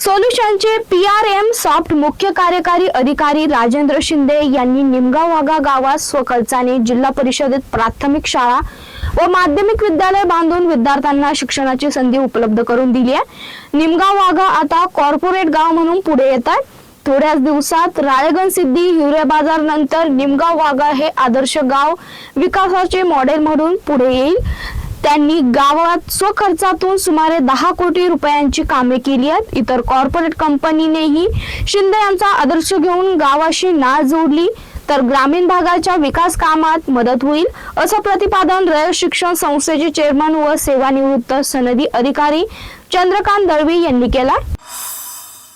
सोल्युशनचे P R M soft मुख्य कार्यकारी अधिकारी राजेंद्र शिंदे यांनी निमगाव वाघा गावात स्वखर्चाने जिल्हा परिषदेत प्राथमिक शाळा व माध्यमिक विद्यालय बांधून विद्यार्थ्यांना शिक्षणाची संधी उपलब्ध करून दिली आहे. निमगाव वाघा आता कॉर्पोरेट गाव म्हणून पुढे येत आहे थोड्याच दिवसात राळेगण सिद्धी हिवरे बाजार नंतर निमगाव वाघा हे आदर्श गाव विकासाचे मॉडेल म्हणून पुढे येईल. त्यांनी गावात स्वखर्चातून सुमारे दहा कोटी रुपयांची कामे केली आहेत. इतर कॉर्पोरेट कंपनीनेही शिंदे यांचा आदर्श घेऊन गावाशी नाळ जोडली. तर ग्रामीण भागाच्या विकास कामात मदत होईल असं प्रतिपादन रयत शिक्षण संस्थेचे चेअरमन व सेवानिवृत्त सनदी अधिकारी चंद्रकांत दळवी यांनी केला.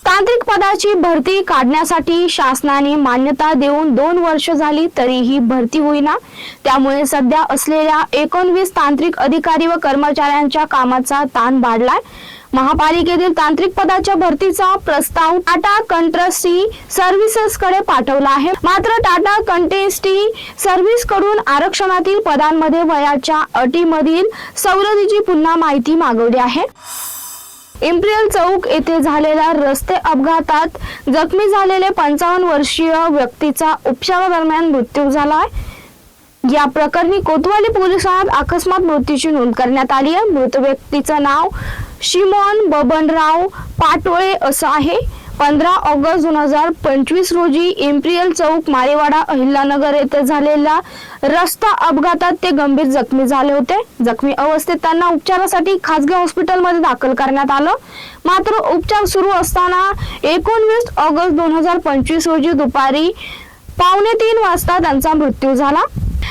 तांत्रिक पदाची भरती काढण्यासाठी शासनाने मान्यता देऊन दोन वर्ष झाली तरीही भरती होईना. त्यामुळे सध्या असलेल्या एकोणवीस तांत्रिक अधिकारी व कर्मचाऱ्यांच्या कामाचा ताण वाढलाय. महापालिकेतील तांत्रिक पदाच्या भरतीचा प्रस्ताव टाटा कंट्रस्टी सर्व्हिसेस कडे पाठवला आहे. मात्र टाटा कंटेस्टी सर्व्हिसकडून आरक्षणातील पदांमध्ये वयाच्या अटीमधील सवलतीची पुन्हा माहिती मागवली आहे. इम्प्रियल चौक येथे झालेल्या रस्ते अपघातात जखमी झालेले पंचावन्न वर्षीय व्यक्तीचा उपचारादरम्यान मृत्यू झालाय. या प्रकरणी कोतवाली पोलिसात अकस्मात मृत्यूची नोंद करण्यात आली आहे. मृत व्यक्तीचं नाव शिमोन बबनराव पाटोळे असं आहे. पंधरा ऑगस्ट दोन हजार पंचवीस रोजी इम्प्रियल चौक मारेवाडा अहिल्यानगर येथे झालेल्या रस्ता अपघातात ते गंभीर जखमी झाले होते. जखमी अवस्थेत त्यांना उपचारासाठी खासगी हॉस्पिटलमध्ये दाखल करण्यात आलं. मात्र उपचार सुरू असताना एकोणवीस ऑगस्ट दोन हजार पंचवीस रोजी दुपारी पावणे तीन वाजता त्यांचा मृत्यू झाला.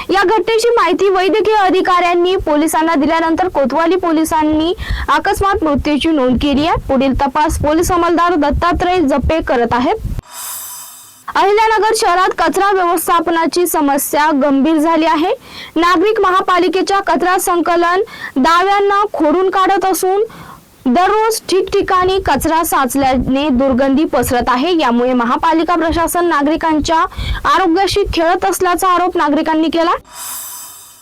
या घटनेची माहिती वैद्यकीय अधिकाऱ्यांनी पोलिसांना दिल्यानंतर कोतवाली पोलिसांनी अकस्मात मृत्यूची नोंद केली आहे. पुढील तपास पोलीस अंमलदार दत्तात्रय जप्पे करत आहेत. अहिल्यानगर शहरात कचरा व्यवस्थापनाची समस्या गंभीर झाली आहे. नागरिक महापालिकेच्या कचरा संकलन दाव्यांना खोडून काढत असून दररोज ठिकठिकाणी कचरा साचल्याने दुर्गंधी पसरत आहे. यामुळे महापालिका प्रशासन नागरिकांच्या आरोग्याशी खेळत असल्याचा आरोप नागरिकांनी केला.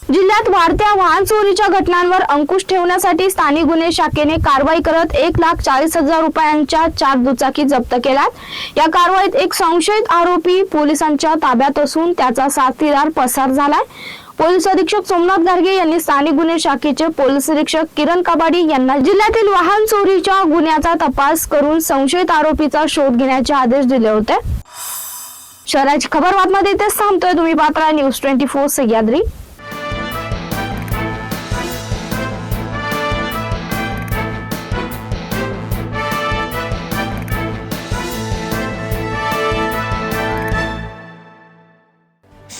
जिल्ह्यात वाढत्या वाहन चोरीच्या घटनांवर अंकुश ठेवण्यासाठी स्थानिक गुन्हे शाखेने कारवाई करत एक लाख चाळीस हजार रुपयांच्या चार दुचाकी जप्त केल्यात. या कारवाईत एक संशयित आरोपी पोलिसांच्या ताब्यात असून त्याचा साथीदार पसार झालाय. पोलीस अधीक्षक सोमनाथ गार्गे यांनी स्थानिक गुन्हे शाखेचे पोलीस निरीक्षक किरण कबाडी यांना जिल्ह्यातील वाहन चोरीच्या गुन्ह्याचा तपास करून संशयित आरोपीचा शोध घेण्याचे आदेश दिले होते. शहराची खबर बातमध्ये इथेच थांबतोय. तुम्ही पात्रा न्यूज ट्वेंटी फोर सह्याद्री.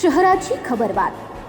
शहराची खबरबात